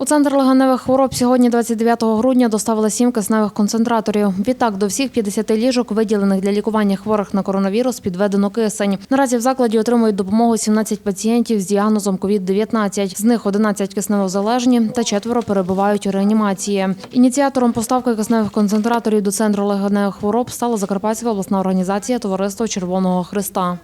У центр легеневих хвороб сьогодні, 29 грудня, доставили сім кисневих концентраторів. Відтак до всіх 50 ліжок, виділених для лікування хворих на коронавірус, підведено кисень. Наразі в закладі отримують допомогу 17 пацієнтів з діагнозом COVID-19. З них 11 кисневозалежні та четверо перебувають у реанімації. Ініціатором поставки кисневих концентраторів до центру легеневих хвороб стала Закарпатська обласна організація Товариство Червоного Христа.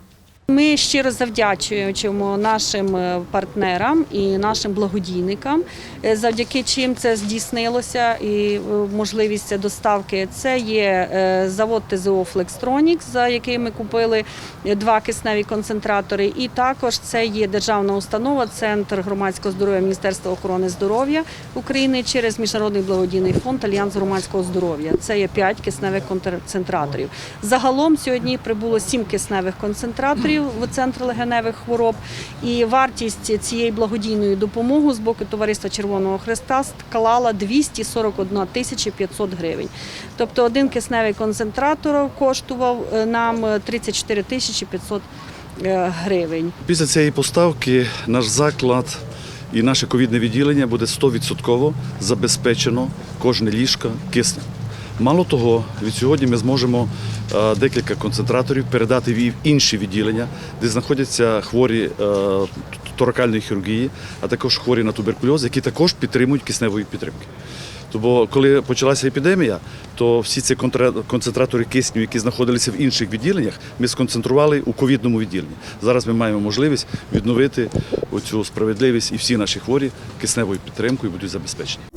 Ми щиро завдячуємо нашим е, партнерам і нашим благодійникам, е, завдяки чим це здійснилося і е, можливість доставки. Це є завод ТЗО Флекстронікс, за який ми купили два кисневі концентратори, і також це є державна установа, центр громадського здоров'я Міністерства охорони здоров'я України через міжнародний благодійний фонд Альянс громадського здоров'я. Це є п'ять кисневих концентраторів. Загалом сьогодні прибуло сім кисневих концентраторів в центр легеневих хвороб. І вартість цієї благодійної допомоги з боку Товариства Червоного Христа склала 241 тисяча 500 гривень. Тобто один кисневий концентратор коштував е, нам 34 тисячі 500 е, гривень. Після цієї поставки наш заклад і наше ковідне відділення буде 100% забезпечено кожне ліжко киснем. Мало того, від сьогодні ми зможемо е, декілька концентраторів передати в інші відділення, де знаходяться хворі е, торакальної хірургії, а також хворі на туберкульоз, які також підтримують кисневої підтримки. Тому коли почалася епідемія, то всі ці концентратори кисню, які знаходилися в інших відділеннях, ми сконцентрували у ковідному відділенні. Зараз ми маємо можливість відновити оцю справедливість і всі наші хворі кисневою підтримкою будуть забезпечені.